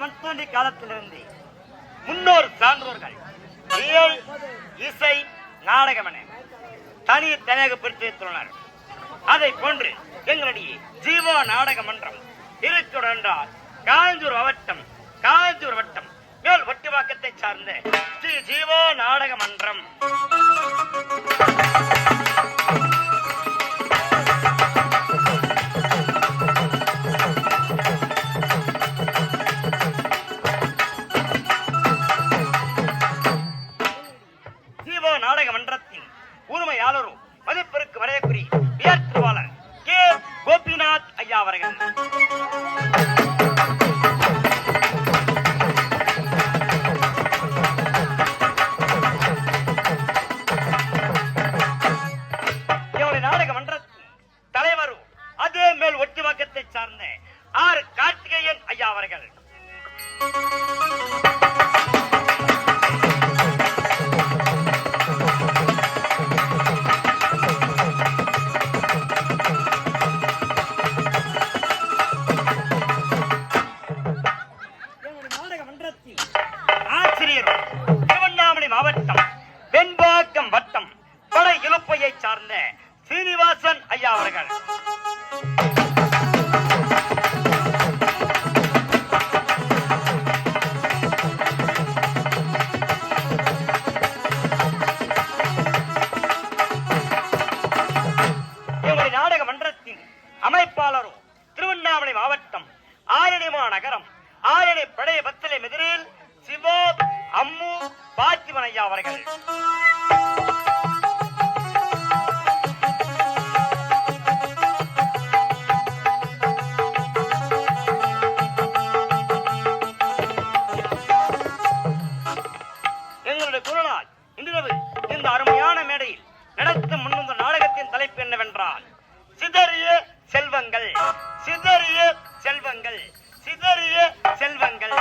மண் தோன்றி காலத்திலிருந்து முன்னோர் சான்றோர்கள் இயல் இசை நாடகம் என தனி தனியாக பிரித்து வைத்துள்ளனர் அதை போன்று எங்களுடைய ஜீவா நாடக மன்றம் திருச்சூர் என்றால் காஞ்சூர் மாவட்டம் காஞ்சூர் வட்டம் மேல் ஒட்டிவாக்கத்தை சார்ந்த ஸ்ரீ ஜீவா நாடக மன்றம். ஜீவோ நாடக மன்றத்தின் உரிமையாளரும் மதிப்பிற்கு வரையக்குறி உயர்த்துவாளர் கே. கோபிநாத் ஐயா அவர்கள். நாடக மன்றத்தின் தலைவரும் அதே மேல் ஒட்டுவாக்கத்தை சார்ந்த ஆர். கார்த்திகேயன் ஐயா அவர்கள். படை இலுப்பையை சார்ந்த சீனிவாசன் ஐயா அவர்கள். எங்களுடைய நாடக மன்றத்தின் அமைப்பாளரும் திருவண்ணாமலை மாவட்டம் ஆரணிமா நகரம் ஆரணி பழைய பத்தலை மெதிரில் சிவா அம்மு பாத்திமன் ஐயா அவர்கள். என்றால் சிதறிய செல்வங்கள். சிதறிய செல்வங்கள். சிதறிய செல்வங்கள்.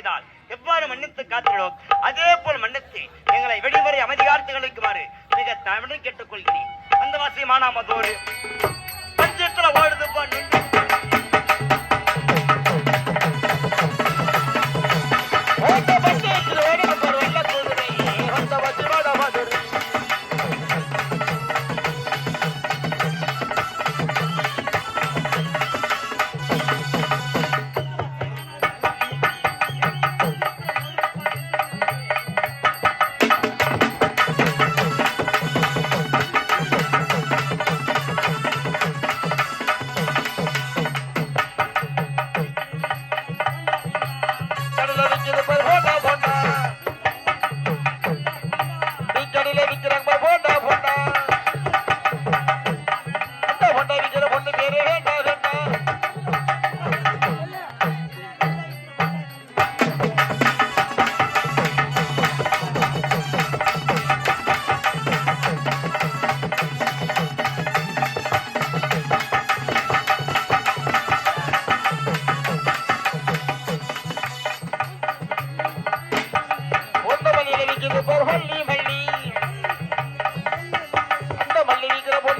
செய்தால் எவ்வாறு மன்னித்து காத்தீர்களோ அதே போல் மன்னித்து எங்களை வெடிவரை அமைதிகார்த்து அளிக்குமாறு மிக தமிழை கேட்டுக்கொள்கிறேன். அந்த வாசியமான மதோடு பஞ்சத்துல ஓடுது